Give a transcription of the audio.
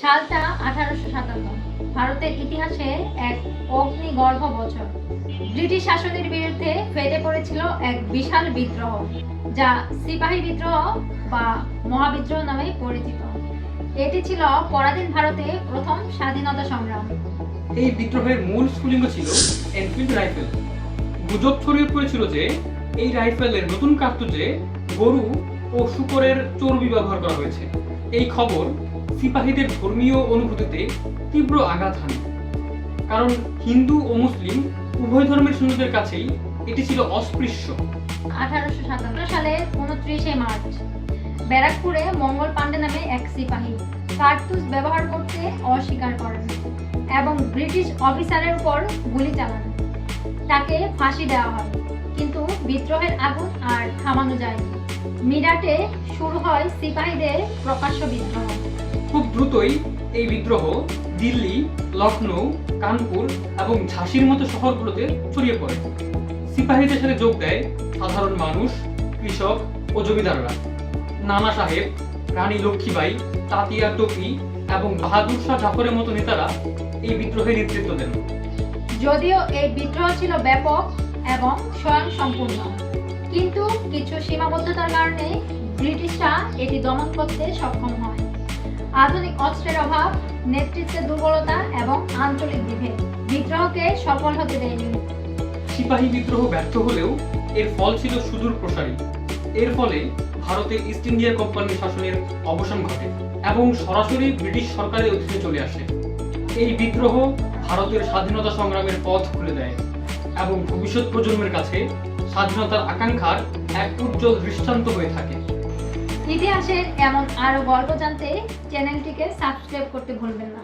সালটা আঠারোশো সাতান্ন। ভারতের ইতিহাসে এক অগ্নিগর্ভ বছর। ব্রিটিশ শাসনের বিরুদ্ধে ফেটে পড়েছিল এক বিশাল বিদ্রোহ, যা সিপাহী বিদ্রোহ বা মহাবিদ্রোহ নামে পরিচিত। এটি ছিল পরাধীন ভারতে প্রথম স্বাধীনতা সংগ্রাম। এই বিদ্রোহের মূল স্ফুলিঙ্গ ছিল এনফিল্ড রাইফেল। গুজব ছড়িয়ে পড়েছিল যে, এই রাইফেলের নতুন কার্তুজে গরু ও শুকরের চর্বি ব্যবহার করা হয়েছে। এই খবর সিপাহীদের ধর্মীয় অনুভূতিতে তীব্র আঘাত হানে। কারণ হিন্দু ও মুসলিম উভয় ধর্মের সৈন্যদের কাছেই এটি ছিল অস্পৃশ্য। আঠারোশো সাতান্ন সালের উনত্রিশে মার্চ, ব্যারাকপুরে মঙ্গল পান্ডে নামে এক সিপাহী কার্তুজ ব্যবহার করতে অস্বীকার করেন এবং ব্রিটিশ অফিসারের উপর গুলি চালান। তাকে ফাঁসি দেওয়া হয়, কিন্তু বিদ্রোহের আগুন আর থামানো যায়নি। মিরাটে শুরু হয় সিপাহীদের প্রকাশ্য বিদ্রোহ। খুব দ্রুতই এই বিদ্রোহ দিল্লি লখনৌ কানপুর এবং ঝাঁসির মতো শহরগুলোতে ছড়িয়ে পড়ে। সিপাহীদের সাথে যোগ দেয় সাধারণ মানুষ, কৃষক ও জমিদাররা। নানা সাহেব, রানী লক্ষ্মীবাই, তাতিয়া টপি এবং বাহাদুর শাহ জাফরের মতো নেতারা এই বিদ্রোহে নেতৃত্ব দেন। যদিও এই বিদ্রোহ ছিল ব্যাপক এবং স্বয়ং সম্পূর্ণ কিন্তু কিছু সীমাবদ্ধতার কারণে ব্রিটিশরা এটি দমন করতে সক্ষম হয়। আধুনিক অস্ত্রের অভাব, নেতৃত্বের দুর্বলতা এবং আঞ্চলিক বিভেদ। বিদ্রোহকে সফল হতে দেয়নি। সিপাহী বিদ্রোহ ব্যর্থ হলেও এর ফল ছিল সুদূর প্রসারী। এর ফলে ভারতের ইস্ট ইন্ডিয়া কোম্পানির শাসনের অবসান ঘটে এবং সরাসরি ব্রিটিশ সরকারের অধীনে চলে আসে। এই বিদ্রোহ ভারতের স্বাধীনতা সংগ্রামের পথ খুলে দেয় এবং ভবিষ্যৎ প্রজন্মের কাছে স্বাধীনতার আকাঙ্ক্ষার এক উজ্জ্বল দৃষ্টান্ত হয়ে থাকে। ইতিহাসের এমন আরও গল্প জানতে চ্যানেলটিকে সাবস্ক্রাইব করতে ভুলবেন না।